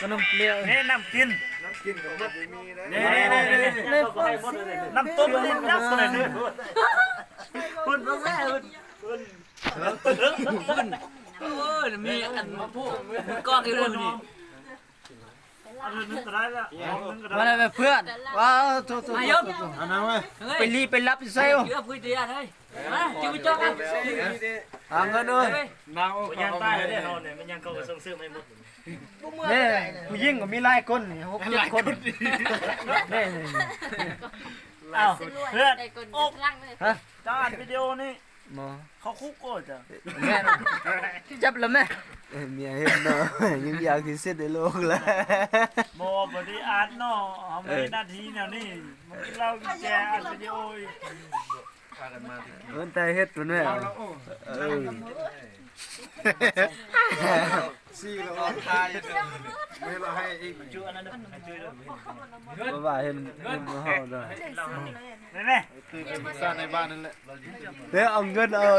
ขนมเปรี้ยวนี่น้ำกินกินของมันมีนะนี่นี่นี่นี่น้ำต้มนี่ยักษ์เลยนี่คุณพ่อแม่คุณเออมีอันมาพูดก้อนกี่ รื่องนี่อันนึงก็ได้ละนึงก็มาได้เลยเพื่อนว้าวโทษโทษมายมอันนั้นเว้ยไปรีไปรับเซลเยอะพูดดีอะเฮ้ยมาจิ้มจ้องกันหาเงินด้วยยันใต้เลยเขาเนี่ยมันยังเขาก็ส่งซื้อไม่หมดนี่ผู้หญิงก็มีหลายคนหกเจ็ดคนนี่อ้าวเพื่อนได้คนร่างเลยจานวิดีโอนี่หมอเขาคุกก็จะแม่จับแล้วแม่ เมียเห็นเนาะยังอยากที่สุดในโลกแล้วโมบดีอาร์ตเนาะเอาไม่นาทีเนี่ยนี่มันกินเหล้ากินแจอัดวิดีโอมันแต่เฮ็ดตัวนี้เออสี่เราออกทายไม่เราให้อีกช่วยอันนั้นด้วยช่วยด้วยบ่ว่าเห็นเห็นบ่เฮาด้วยนี่นี่คือเป็นสร้างในบ้านนั่นแหละเดี๋ยวเอาเงินเอา